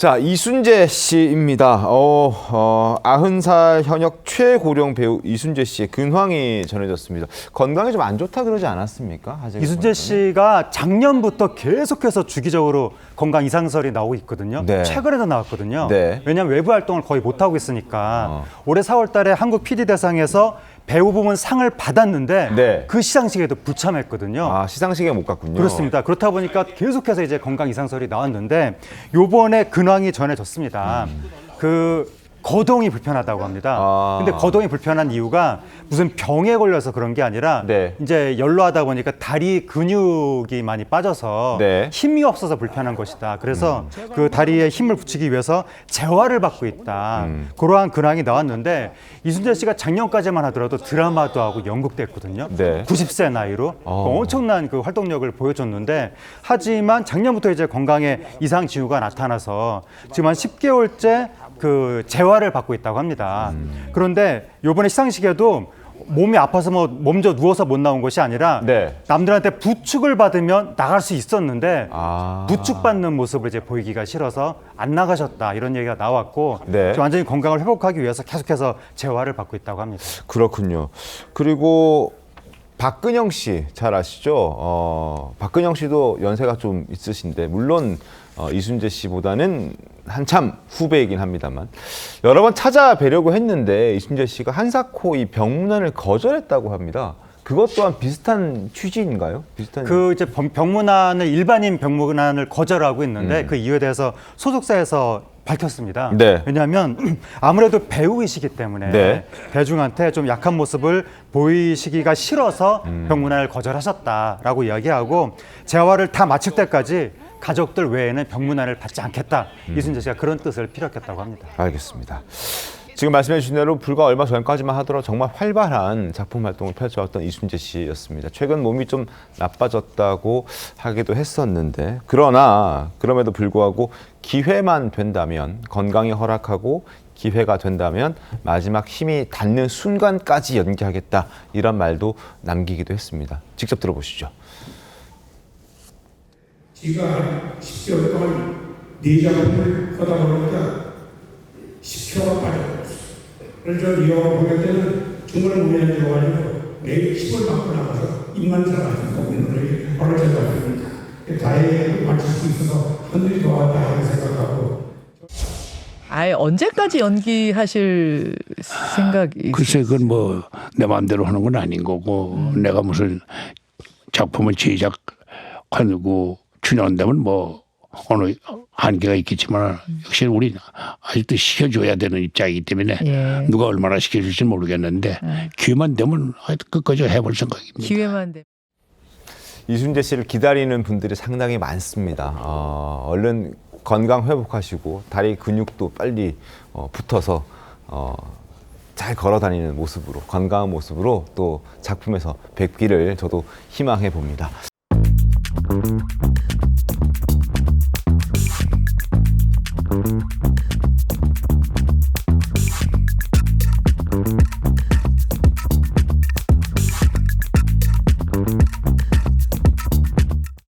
자, 이순재 씨입니다. 어, 어, 90살 현역 최고령 배우 이순재 씨의 근황이 전해졌습니다. 건강이 좀 안 좋다 그러지 않았습니까? 이순재 보니까는. 씨가 작년부터 계속해서 주기적으로 건강 이상설이 나오고 있거든요. 네. 최근에도 나왔거든요. 네. 왜냐하면 외부 활동을 거의 못 하고 있으니까 어. 올해 4월달에 한국 PD 대상에서 배우 부문 상을 받았는데 네. 그 시상식에도 불참했거든요. 아, 시상식에 못 갔군요. 그렇습니다. 그렇다 보니까 계속해서 이제 건강 이상설이 나왔는데 요번에 근황이 전해졌습니다. 그 거동이 불편하다고 합니다. 아. 근데 거동이 불편한 이유가 무슨 병에 걸려서 그런 게 아니라 네. 이제 연로하다 보니까 다리 근육이 많이 빠져서 네. 음. 힘이 없어서 불편한 것이다. 그래서 그 다리에 힘을 붙이기 위해서 재활을 받고 있다. 음. 그러한 근황이 나왔는데 이순재 씨가 작년까지만 하더라도 드라마도 하고 연극도 했거든요. 네. 90세 나이로 어. 그 엄청난 그 활동력을 보여줬는데 하지만 작년부터 이제 건강에 이상 징후가 나타나서 지금 한 10개월째 그 재활을 받고 있다고 합니다. 음. 그런데 요번에 시상식에도 몸이 아파서 뭐 몸져 누워서 못 나온 것이 아니라 네. 남들한테 부축을 받으면 나갈 수 있었는데 아. 부축 받는 모습을 이제 보이기가 싫어서 안 나가셨다 이런 얘기가 나왔고 네. 지금 완전히 건강을 회복하기 위해서 계속해서 재활을 받고 있다고 합니다. 그렇군요. 그리고 박근영 씨 잘 아시죠? 어, 박근영 씨도 연세가 좀 있으신데 물론 어, 이순재 씨보다는 한참 후배이긴 합니다만 여러 번 찾아뵈려고 했는데 이순재 씨가 한사코 이 병문안을 거절했다고 합니다. 그것 또한 비슷한 취지인가요? 비슷한 그 이제 병- 병문안을 일반인 병문안을 거절하고 있는데 그 이유에 대해서 소속사에서 밝혔습니다. 음. 네. 왜냐하면 아무래도 배우이시기 때문에 네. 대중한테 좀 약한 모습을 보이시기가 싫어서 음. 병문안을 거절하셨다라고 이야기하고 재활을 다 마칠 때까지 가족들 외에는 병문안을 받지 않겠다. 음. 이순재 씨가 그런 뜻을 피력했다고 합니다. 알겠습니다. 지금 말씀해 주신 대로 불과 얼마 전까지만 하더라도 정말 활발한 작품 활동을 펼쳐왔던 이순재 씨였습니다. 최근 몸이 좀 나빠졌다고 하기도 했었는데 그러나 그럼에도 불구하고 기회만 된다면 건강이 허락하고 기회가 된다면 마지막 힘이 닿는 순간까지 연기하겠다 이런 말도 남기기도 했습니다. 직접 들어보시죠. 한 10개월 동안 네 작업을 하다 보니까 10kg가 빠져버렸어. 그래서 이 영화 보낼 때는 정말 몸이 안 좋아가지고 매일 힘을 받고 나가서 입만 살아가지고 오늘을 바로 제작합니다. 다행히 맞출 수 있어서 하늘이 좋았다 하는 생각하고 아예 언제까지 연기하실 생각이? 글쎄 그건 뭐 내 마음대로 하는 건 아닌 거고 내가 무슨 작품을 제작 하고 출연한다면 뭐 어느 한계가 있겠지만 역시 우리 아직도 시켜줘야 되는 입장이기 때문에 예. 누가 얼마나 시켜줄지 모르겠는데 기회만 되면 끝까지 해볼 생각입니다. 기회만 되면. 이순재 씨를 기다리는 분들이 상당히 많습니다. 어, 얼른 건강 회복하시고 다리 근육도 빨리 어, 붙어서 어, 잘 걸어 다니는 모습으로 건강한 모습으로 또 작품에서 뵙기를 저도 희망해 봅니다.